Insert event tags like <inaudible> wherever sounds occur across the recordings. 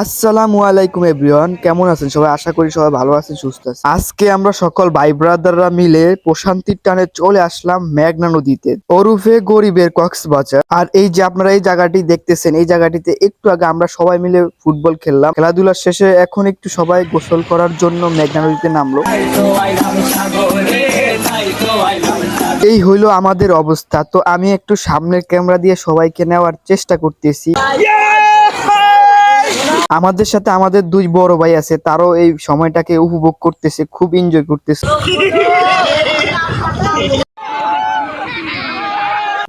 আসসালামু আলাইকুম এভরিওয়ান, কেমন আছেন সবাই? আশা করি সবাই ভালো আছেন, সুস্থ আছেন। আজকে আমরা সকল ভাই ব্রাদাররা মিলে প্রশান্তির টানে চলে আসলাম মেঘনা নদীতে, ওরুফে গরিবের কক্সবাজার। আর এই যে আপনারা এই জায়গাটি দেখতেছেন, এই জায়গাটিতে একটু আগে আমরা সবাই মিলে ফুটবল খেললাম। খেলাধুলার শেষে এখন একটু সবাই গোসল করার জন্য মেঘনা নদীতে নামলো। এই হইল আমাদের অবস্থা। তো আমি একটু সামনের ক্যামেরা দিয়ে সবাইকে নেওয়ার চেষ্টা করতেছি। আমাদের সাথে আমাদের দুই বড় ভাই আছে, তারও এই সময়টাকে উপভোগ করতেছে, খুব এনজয় করতেছে।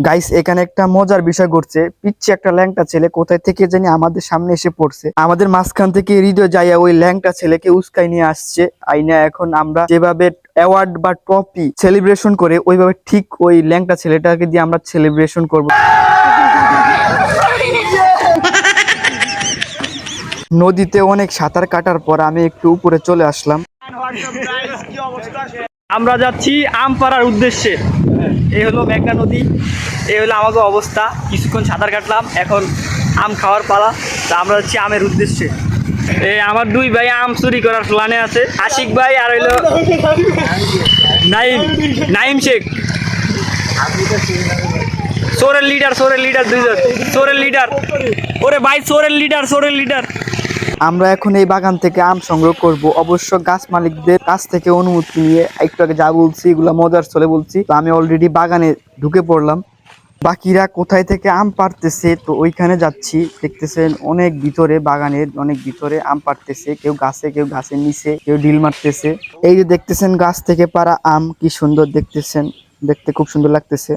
গাইস এখানে একটা মজার বিষয় ঘটছে। পিচ্ছে একটা ল্যাংটা ছেলে কোথায় থেকে জানি আমাদের সামনে এসে পড়ছে। আমাদের মাঝখান থেকে হৃদয় যাইয়া ওই ল্যাংটা ছেলেকে উস্কাই নিয়ে আসছে। আইনা, এখন আমরা যেভাবে অ্যাওয়ার্ড বা ট্রফি সেলিব্রেশন করে, ওইভাবে ঠিক ওই ল্যাংটা ছেলেটাকে দিয়ে আমরা সেলিব্রেশন করব। নদীতে অনেক সাঁতার কাটার পর আমি একটু উপরে চলে আসলাম। আমরা যাচ্ছি আম পাড়ার উদ্দেশ্যে। এই হলো মেঘনা নদী, এই হলো আমাকে অবস্থা। কিছুক্ষণ সাঁতার কাটলাম, এখন আম খাওয়ার পালা। তা আমরা যাচ্ছি আমের উদ্দেশ্যে। এই আমার দুই ভাই আম চুরি করার প্ল্যানে আছে। আশিক ভাই আর হইল নাইম নাইম শেখ। সোরের লিডার সোরের লিডার দুইজন। সোরের লিডার ওরে ভাই সোরের লিডার সোরের লিডার আমরা এখন এই বাগান থেকে আম সংগ্রহ করব। অবশ্য গাছ মালিকদের কাছ থেকে অনুমতি নিয়ে একটু আগে যা বলছি, এগুলো মজার চলে বলছি। তো আমি অলরেডি বাগানে ঢুকে পড়লাম। বাকিরা কোথায় থেকে আম পারতেছে তো ওইখানে যাচ্ছি। দেখতেছেন অনেক ভিতরে বাগানের, অনেক ভিতরে আম পারতেছে কেউ গাছে, কেউ গাছের নিচে, কেউ ডিল মারতেছে। এই যে দেখতেছেন গাছ থেকে পারা আম, কি সুন্দর দেখতেছেন। দেখতে খুব সুন্দর লাগতেছে।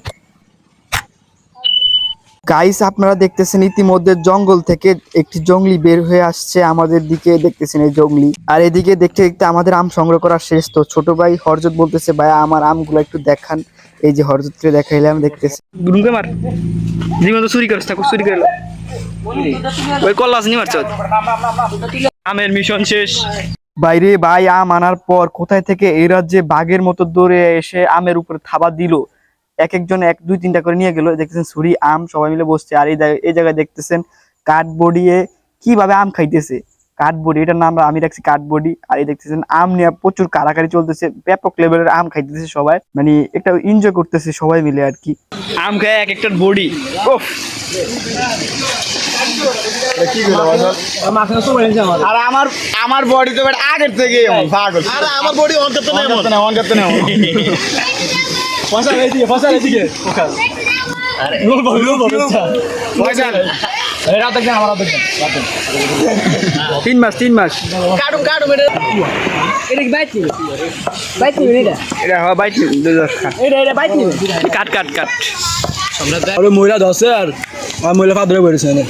গাইস আপনারা দেখতেছেন ইতিমধ্যে জঙ্গল থেকে একটি জঙ্গলি বের হয়ে আসছে আমাদের দিকে দেখতেছেন এই জঙ্গলি। আর এদিকে দেখতে দেখতে আমাদের আম সংগ্রহ করা শেষ। তো ছোট ভাই হরজত বলতেছে ভাই আমার আমগুলো একটু দেখান। এই যে হরজতকে দেখাইলাম দেখতেছে গুরুকে মার। জীবন তো চুরি করিস না চুরি করে ওই কল্লাস নি মারছ? আমের মিশন শেষ। বাইরে ভাই আম আনার পর কোথায় থেকে এই রাজ্যে বাঘের মতো দৌড়ে এসে আমের উপরে থাবা দিল? এক একজন এক দুই তিনটা করে নিয়ে গেল। দেখতেছেন ছুরি আম সবাই মিলে বসছে। আর এই জায়গায়- এই জায়গায় দেখতেছেন কাঠবডিয়ে কীভাবে আম খাইতেছে। কাঠবডি এটার নাম আমি রাখছি কাঠবডি। আর এই দেখতেছেন আম নিয়ে প্রচুর কারাকারি চলতেছে। ব্যাপক লেভেলের আম খাইতেছে সবাই। মানে একটা এনজয় করতেছে সবাই মিলে আর কি। আম খায় এক একটা বডি ওফ আর আমার আমার বডি তো আগের থেকে পাগল। আরে আমার বডি অন করতে নেই অন করতে নেই <laughs> পয়সা এই দিকে পয়সা এই দিকে আরে লোল বল লোল বল পয়সা এই রাত দেখেন আমার রাত দেখেন তিন মাস তিন মাস। কাটুম কাটুম এটা এটা কি বাইক নিবে বাইক নিবে এটা? এটা হওয়া বাইট দুই এটা এটা বাইক নিবে কাট কাট কাট। আরে মহিলা দশে আর। মহিলা ফাদরে বেড়েছে না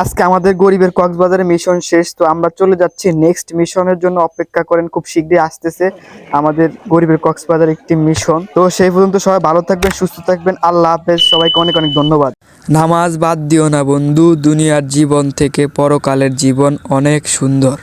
আজকে আমাদের গরিবের কক্সবাজারের মিশন শেষ, তো আমরা চলে যাচ্ছি নেক্সট মিশনের জন্য। অপেক্ষা করেন, খুব শীঘ্রই আসতেছে আমাদের গরিবের কক্সবাজার একটি মিশন তো সেই পর্যন্ত সবাই ভালো থাকবেন, সুস্থ থাকবেন। আল্লাহ হাফেজ। সবাইকে অনেক অনেক ধন্যবাদ। নামাজ বাদ দিও না বন্ধু, দুনিয়ার জীবন থেকে পরকালের জীবন অনেক সুন্দর।